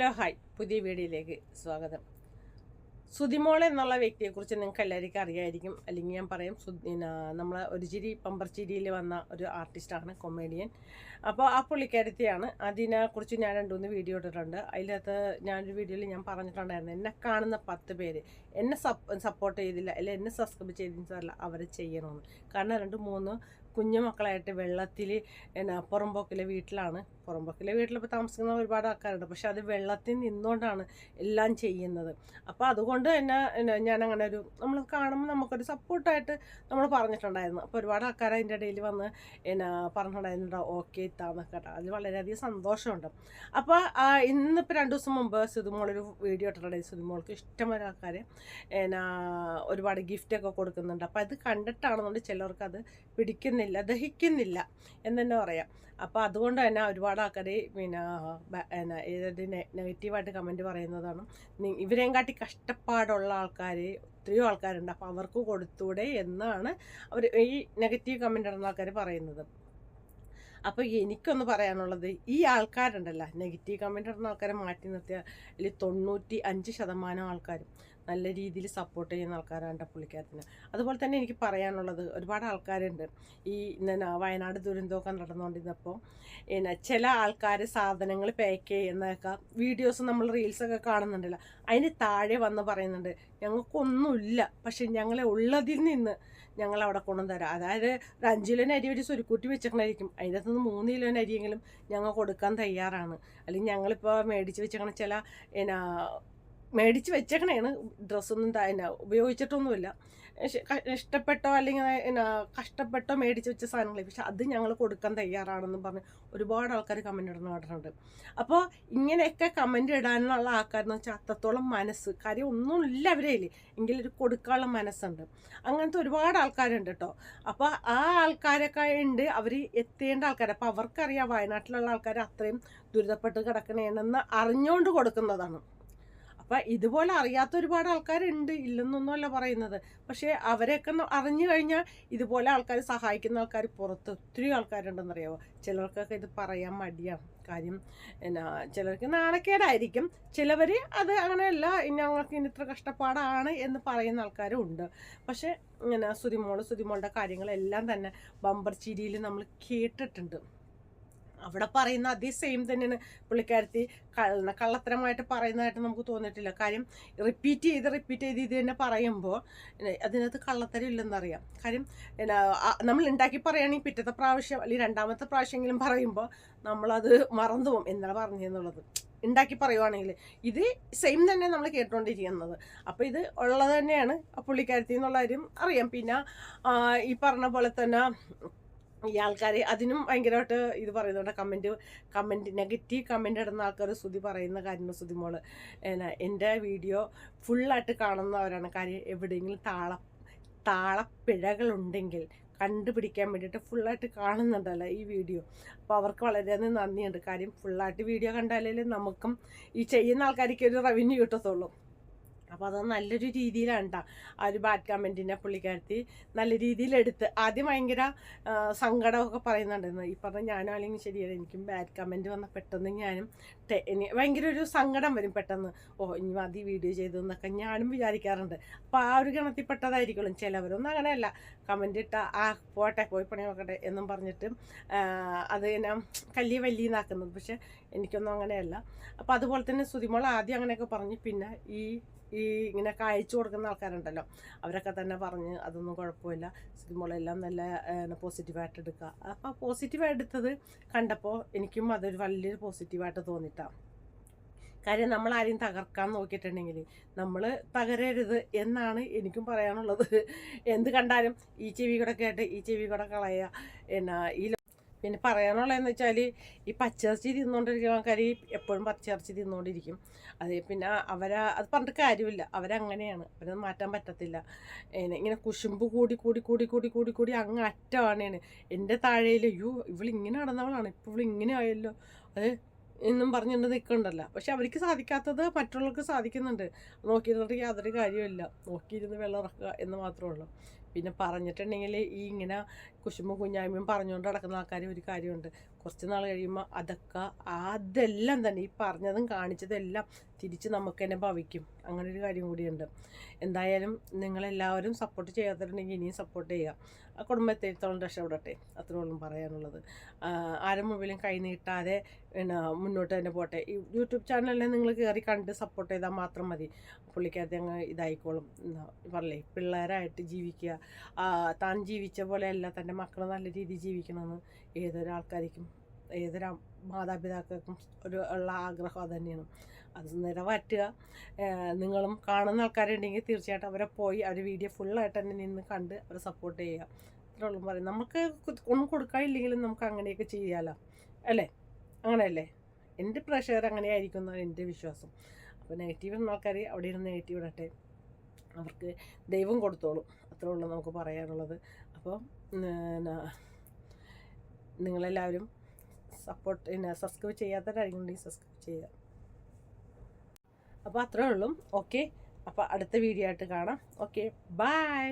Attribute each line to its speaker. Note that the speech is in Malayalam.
Speaker 1: Hello hi. പുതിയ വീഡിയോയിലേക്ക് സ്വാഗതം. സുതിമോൾ എന്നുള്ള വ്യക്തിയെക്കുറിച്ച് നിങ്ങൾക്ക് എല്ലാവർക്കും അറിയായിരിക്കും. അല്ലെങ്കിൽ ഞാൻ പറയും നമ്മൾ ഒരു ചിരി പമ്പർ ചിരിയിൽ വന്ന ഒരു ആർട്ടിസ്റ്റാണ് കൊമേഡിയൻ അപ്പോൾ ആ പുള്ളിക്കാരത്തെയാണ്. അതിനെക്കുറിച്ച് ഞാൻ രണ്ടുമൂന്ന് വീഡിയോ ഇട്ടിട്ടുണ്ട്. അതിനകത്ത് ഞാനൊരു വീഡിയോയിൽ ഞാൻ പറഞ്ഞിട്ടുണ്ടായിരുന്നു എന്നെ കാണുന്ന പത്ത് പേര് എന്നെ സപ്പോർട്ട് ചെയ്തില്ല അല്ലെങ്കിൽ എന്നെ സബ്സ്ക്രൈബ് ചെയ്തില്ല അവരെ ചെയ്യണമെന്ന് കാരണം രണ്ട് മൂന്ന് കുഞ്ഞു മക്കളായിട്ട് വെള്ളത്തിൽ എന്നാ പുറമ്പോക്കിലെ വീട്ടിലാണ് പുറമ്പോക്കിലെ വീട്ടിലിപ്പോൾ താമസിക്കുന്ന ഒരുപാട് ആൾക്കാരുണ്ട്. പക്ഷെ അത് വെള്ളത്തിൽ നിന്നുകൊണ്ടാണ് എല്ലാം ചെയ്യുന്നത്. അപ്പോൾ അതുകൊണ്ട് തന്നെ ഞാൻ അങ്ങനെ ഒരു നമ്മൾ കാണുമ്പോൾ നമുക്കൊരു സപ്പോർട്ടായിട്ട് നമ്മൾ പറഞ്ഞിട്ടുണ്ടായിരുന്നു. അപ്പോൾ ഒരുപാട് ആൾക്കാർ അതിന്റെ ഇടയിൽ വന്ന് എന്നാ പറഞ്ഞിട്ടുണ്ടായിരുന്നു ഓക്കെ ഇത്താന്നൊക്കെ കേട്ടോ. അതിൽ വളരെയധികം സന്തോഷമുണ്ട്. അപ്പോൾ ഇന്നിപ്പോൾ രണ്ട് ദിവസം മുമ്പ് സുതുമോളൊരു വീഡിയോ ഇട്ടിട്ടുണ്ടായിരുന്നു. സുതുമോൾക്ക് ഇഷ്ടംപോലെ ആൾക്കാർ എന്നാ ഒരുപാട് ഗിഫ്റ്റൊക്കെ കൊടുക്കുന്നുണ്ട്. അപ്പോൾ അത് കണ്ടിട്ടാണെന്നുണ്ട് ചിലർക്ക് അത് പിടിക്കുന്നില്ല ദഹിക്കുന്നില്ല എന്ന് തന്നെ പറയാം. അപ്പോൾ അതുകൊണ്ട് തന്നെ ഒരുപാട് ആൾക്കാർ പിന്നെ എന്നാ ഏത് നെഗറ്റീവായിട്ട് കമന്റ് പറയുന്നതാണ്. ഇവരെയും കാട്ടി കഷ്ടപ്പാടുള്ള ആൾക്കാർ ഒത്തിരിയോ ആൾക്കാരുണ്ട്. അപ്പോൾ അവർക്ക് കൊടുത്തൂടെ എന്നാണ് അവർ ഈ നെഗറ്റീവ് കമന്റ് ഇടുന്ന ആൾക്കാർ പറയുന്നത്. അപ്പോൾ എനിക്കൊന്ന് പറയാനുള്ളത് ഈ ആൾക്കാരുണ്ടല്ലോ നെഗറ്റീവ് കമന്റ് ഇടുന്ന ആൾക്കാരെ മാറ്റി നിർത്തിയാൽ അല്ലെങ്കിൽ തൊണ്ണൂറ്റി അഞ്ച് ശതമാനം ആൾക്കാരും നല്ല രീതിയിൽ സപ്പോർട്ട് ചെയ്യുന്ന ആൾക്കാരാണ് പുള്ളിക്കാരത്തിന് അതുപോലെ തന്നെ എനിക്ക് പറയാനുള്ളത് ഒരുപാട് ആൾക്കാരുണ്ട്. ഈ എന്നാ വയനാട് ദുരന്തമൊക്കെ നടന്നുകൊണ്ടിരുന്നപ്പോൾ എന്നാ ചില ആൾക്കാർ സാധനങ്ങൾ പാക്ക് ചെയ്യുന്നതൊക്കെ വീഡിയോസ് നമ്മൾ റീൽസൊക്കെ കാണുന്നുണ്ടല്ലോ അതിന് താഴെ വന്ന് പറയുന്നുണ്ട് ഞങ്ങൾക്കൊന്നുമില്ല പക്ഷെ ഞങ്ങളെ ഉള്ളതിൽ നിന്ന് ഞങ്ങൾ അവിടെ കൊണ്ടുതരാം അതായത് ഒരു അഞ്ച് അരി ഒരു സ്വരുക്കൂട്ടി വെച്ചിട്ടുണ്ടായിരിക്കും. അതിന്റെ അകത്തുനിന്ന് മൂന്ന് കിലോന് അരിയെങ്കിലും ഞങ്ങൾ കൊടുക്കാൻ തയ്യാറാണ്. അല്ലെങ്കിൽ ഞങ്ങളിപ്പോൾ മേടിച്ച് വെച്ചേക്കണ ചില എന്നാ മേടിച്ച് വെച്ചേക്കണേണ്. ഡ്രസ്സൊന്നും തന്നെ ഉപയോഗിച്ചിട്ടൊന്നുമില്ല. ഇഷ്- ഇഷ്ടപ്പെട്ടോ അല്ലെങ്കിൽ എന്നാ കഷ്ടപ്പെട്ടോ മേടിച്ച് വെച്ച സാധനങ്ങൾ പക്ഷെ അത് ഞങ്ങൾ കൊടുക്കാൻ തയ്യാറാണെന്ന് പറഞ്ഞ് ഒരുപാട് ആൾക്കാർ കമന്റ് ഇടുന്ന കണ്ടിട്ടുണ്ട് അപ്പോൾ ഇങ്ങനെയൊക്കെ കമന്റ് ഇടാനുള്ള ആൾക്കാരെന്ന് വെച്ചാൽ അത്രത്തോളം മനസ്സ്. കാര്യം ഒന്നുമില്ല അവരെ എങ്കിലും ഒരു കൊടുക്കാനുള്ള മനസ്സുണ്ട്. അങ്ങനത്തെ ഒരുപാട് ആൾക്കാരുണ്ട് കേട്ടോ അപ്പോൾ ആ ആൾക്കാരൊക്കെ ഉണ്ട് അവർ എത്തേണ്ട ആൾക്കാർ അപ്പോൾ അവർക്കറിയാം വയനാട്ടിലുള്ള ആൾക്കാർ അത്രയും ദുരിതപ്പെട്ട് കിടക്കണേണെന്ന് അറിഞ്ഞുകൊണ്ട് കൊടുക്കുന്നതാണ്. അപ്പം ഇതുപോലെ അറിയാത്ത ഒരുപാട് ആൾക്കാരുണ്ട് ഇല്ലെന്നൊന്നുമല്ല പറയുന്നത്. പക്ഷേ അവരെയൊക്കെ അറിഞ്ഞു കഴിഞ്ഞാൽ ഇതുപോലെ ആൾക്കാർ സഹായിക്കുന്ന ആൾക്കാർ പുറത്ത് ഒത്തിരി ആൾക്കാരുണ്ടെന്നറിയാമോ ചിലർക്കൊക്കെ ഇത് പറയാൻ മടിയാണ് കാര്യം എന്നാ ചിലർക്ക് നാണക്കേടായിരിക്കും. ചിലവർ അത് അങ്ങനെയല്ല ഞങ്ങൾക്ക് ഇനി ഇത്ര കഷ്ടപ്പാടാണ് എന്ന് പറയുന്ന ആൾക്കാരും ഉണ്ട്. പക്ഷേ ഇങ്ങനെ സുതിമോൾ സുതിമോളുടെ കാര്യങ്ങളെല്ലാം തന്നെ ബമ്പർ ചിരിയിൽ നമ്മൾ കേട്ടിട്ടുണ്ട്. അവിടെ പറയുന്ന അതേ സെയിം തന്നെയാണ് പുള്ളിക്കാരത്തി. കള്ള കള്ളത്തരമായിട്ട് പറയുന്നതായിട്ട് നമുക്ക് തോന്നിയിട്ടില്ല. കാര്യം റിപ്പീറ്റ് ചെയ്ത് റിപ്പീറ്റ് ചെയ്ത് ഇത് തന്നെ പറയുമ്പോൾ അതിനകത്ത് കള്ളത്തരം ഇല്ലെന്നറിയാം. കാര്യം നമ്മൾ ഉണ്ടാക്കി പറയുകയാണെങ്കിൽ പിറ്റത്തെ പ്രാവശ്യം അല്ലെങ്കിൽ രണ്ടാമത്തെ പ്രാവശ്യമെങ്കിലും പറയുമ്പോൾ നമ്മളത് മറന്നു പോകും എന്നാണ് പറഞ്ഞതെന്നുള്ളത്? ഉണ്ടാക്കി പറയുവാണെങ്കിൽ ഇത് സെയിം തന്നെ നമ്മൾ കേട്ടുകൊണ്ടിരിക്കുന്നത്. അപ്പോൾ ഇത് ഉള്ളത് തന്നെയാണ് പുള്ളിക്കാരത്തി എന്നുള്ളവരും അറിയാം. പിന്നെ ഈ പറഞ്ഞ പോലെ തന്നെ ഈ ആൾക്കാർ അതിനും ഭയങ്കരമായിട്ട് ഇത് പറയുന്നുണ്ട്. കമന്റ് കമന്റ് നെഗറ്റീവ് കമന്റ് ഇടുന്ന ആൾക്കാർ ശ്രുതി പറയുന്ന കാര്യം ശ്രുതി മോൾ. എന്റെ വീഡിയോ ഫുള്ളായിട്ട് കാണുന്നവരാണ്. കാര്യം എവിടെയെങ്കിലും താള താളപ്പിഴകളുണ്ടെങ്കിൽ കണ്ടുപിടിക്കാൻ വേണ്ടിയിട്ട് ഫുള്ളായിട്ട് കാണുന്നുണ്ടല്ലോ ഈ വീഡിയോ. അപ്പോൾ അവർക്ക് വളരെയധികം നന്ദിയുണ്ട്. കാര്യം ഫുള്ളായിട്ട് വീഡിയോ കണ്ടാലേ നമുക്കും ഈ ചെയ്യുന്ന ആൾക്കാർക്ക് ഒരു റവന്യൂ കിട്ടത്തുള്ളൂ. അപ്പോൾ അത് നല്ലൊരു രീതിയിലാണ് കേട്ടോ ആ ഒരു ബാഡ് കമന്റിനെ പുള്ളിക്കാരത്തി നല്ല രീതിയിൽ എടുത്ത്. ആദ്യം ഭയങ്കര സങ്കടമൊക്കെ പറയുന്നുണ്ടായിരുന്നു. ഈ പറഞ്ഞ ഞാനും അല്ലെങ്കിൽ ശരിയല്ല? എനിക്കും ബാഡ് കമന്റ് വന്ന പെട്ടെന്ന് ഞാനും ഇനി- ഭയങ്കര ഒരു സങ്കടം വരും പെട്ടെന്ന്. ഓ ഇനി മതി വീഡിയോ ചെയ്തു എന്നൊക്കെ ഞാനും വിചാരിക്കാറുണ്ട്. അപ്പോൾ ആ ഒരു ഗണത്തിൽ പെട്ടതായിരിക്കും ചിലവരൊന്നും അങ്ങനെയല്ല. കമന്റ് ഇട്ട ആ പോട്ടെ പോയി പണി നോക്കട്ടെ എന്നും പറഞ്ഞിട്ട് അത് ഞാൻ കല്ലി വല്ലിന്നാക്കുന്നത് പക്ഷെ എനിക്കൊന്നും അങ്ങനെയല്ല. അപ്പോൾ അതുപോലെ തന്നെ സുതിമോൾ ആദ്യം അങ്ങനെയൊക്കെ പറഞ്ഞ്. പിന്നെ ഈ ഈ ഇങ്ങനെ അയച്ചു കൊടുക്കുന്ന ആൾക്കാരുണ്ടല്ലോ അവരൊക്കെ തന്നെ പറഞ്ഞ് അതൊന്നും കുഴപ്പമില്ല. സിനിമകളെല്ലാം നല്ല പോസിറ്റീവായിട്ട് എടുക്കുക. അപ്പോൾ പോസിറ്റീവായിട്ട് എടുത്തത് കണ്ടപ്പോൾ എനിക്കും അതൊരു വലിയൊരു പോസിറ്റീവായിട്ട് തോന്നിയിട്ടാണ് കാര്യം നമ്മൾ ആരെയും തകർക്കാൻ നോക്കിയിട്ടുണ്ടെങ്കിൽ നമ്മൾ തകരരുത് എന്നാണ് എനിക്കും പറയാനുള്ളത്. എന്ത് കണ്ടാലും ഈ ചെവി കൂടെ കേട്ട് ഈ ചെവി കൂടെ കളയുക. എന്നാ ഈ പിന്നെ പറയാനുള്ളതെന്ന് വെച്ചാൽ ഈ പച്ചിറച്ചി തിന്നുകൊണ്ടിരിക്കുന്ന ആൾക്കാർ എപ്പോഴും പച്ചിറച്ചി തിന്നുകൊണ്ടിരിക്കും. അത് പിന്നെ അവരെ അത് പറഞ്ഞിട്ട് കാര്യമില്ല. അവരങ്ങനെയാണ്. അവരത് മാറ്റാൻ പറ്റത്തില്ല. ഇങ്ങനെ കുശുമ്പ് കൂടി കൂടി കൂടി കൂടി കൂടി കൂടി അങ്ങ് അറ്റമാണ് എന്റെ താഴേയിൽ അയ്യോ ഇവളിങ്ങനെ നടന്നവളാണ്. ഇപ്പോൾ ഇവളിങ്ങനെ ആയല്ലോ. അത് എന്നും പറഞ്ഞുകൊണ്ട് നിൽക്കണ്ടല്ലോ പക്ഷെ അവർക്ക് സാധിക്കാത്തത് മറ്റുള്ളവർക്ക് സാധിക്കുന്നുണ്ട്. നോക്കിയിരുന്നിട്ട് യാതൊരു കാര്യമില്ല നോക്കിയിരുന്ന് വെള്ളം ഇറക്കുക എന്ന് മാത്രമേ ഉള്ളൂ. പിന്നെ പറഞ്ഞിട്ടുണ്ടെങ്കിൽ ഈ ഇങ്ങനെ കുശുമ്പും കുഞ്ഞായ്മയും പറഞ്ഞുകൊണ്ട് നടക്കുന്ന ആൾക്കാർ ഒരു കാര്യമുണ്ട്. കുറച്ച് നാൾ കഴിയുമ്പോൾ അതൊക്കെ അതെല്ലാം തന്നെ ഈ പറഞ്ഞതും കാണിച്ചതെല്ലാം തിരിച്ച് നമുക്ക് തന്നെ ഭവിക്കും. അങ്ങനെ ഒരു കാര്യം കൂടിയുണ്ട്. എന്തായാലും നിങ്ങളെല്ലാവരും സപ്പോർട്ട് ചെയ്യാത്തിട്ടുണ്ടെങ്കിൽ ഇനിയും സപ്പോർട്ട് ചെയ്യുക. ആ കുടുംബത്തെ എഴുത്തോളം രക്ഷപ്പെടട്ടെ അത്രയോളം പറയാനുള്ളത്. ആരും മുമ്പിലും കൈ നീട്ടാതെ പിന്നെ മുന്നോട്ട് തന്നെ പോട്ടെ. യൂട്യൂബ് ചാനലിനെ നിങ്ങൾ കയറി കണ്ട് സപ്പോർട്ട് ചെയ്താൽ മാത്രം മതി. പുള്ളിക്കകത്ത് അങ്ങ് ഇതായിക്കോളും. പറയേ പിള്ളേരായിട്ട് ജീവിക്കുക. താൻ ജീവിച്ച പോലെയല്ല തന്റെ മക്കൾ നല്ല രീതിയിൽ ജീവിക്കണമെന്ന് ഏതൊരാൾക്കാർക്കും ഏതൊരു മാതാപിതാക്കൾക്കും ഒരു ഉള്ള ആഗ്രഹം തന്നെയാണ്. അത് നിറവേറ്റുക നിങ്ങളും കാണുന്ന ആൾക്കാരുണ്ടെങ്കിൽ തീർച്ചയായിട്ടും അവരെ പോയി അവർ വീഡിയോ ഫുള്ളായിട്ട് തന്നെ നിന്ന് കണ്ട് അവരെ സപ്പോർട്ട് ചെയ്യുക. ഇത്രേ ഉള്ളൂ പറയും. നമുക്ക് ഒന്നും കൊടുക്കാനില്ലെങ്കിലും നമുക്ക് അങ്ങനെയൊക്കെ ചെയ്യാമല്ലോ അല്ലേ? അങ്ങനെയല്ലേ? എന്റെ പ്രഷർ അങ്ങനെയായിരിക്കും എന്നാണ് എന്റെ വിശ്വാസം. അപ്പോൾ നെഗറ്റീവ് എന്ന ആൾക്കാർ അവിടെ ഇരുന്ന് നെഗറ്റീവ് ഇടട്ടെ. അവർക്ക് ദൈവം കൊടുത്തോളും. അത്രേ ഉള്ളൂ നമുക്ക് പറയാനുള്ളത്. അപ്പോൾ നിങ്ങളെല്ലാവരും സപ്പോർട്ട് പിന്നെ സബ്സ്ക്രൈബ് ചെയ്യാത്തവരായിരിക്കും സബ്സ്ക്രൈബ് ചെയ്യുക. അപ്പോൾ അത്രേ ഉള്ളൂ. ഓക്കെ അപ്പോൾ അടുത്ത വീഡിയോ ആയിട്ട് കാണാം. Okay bye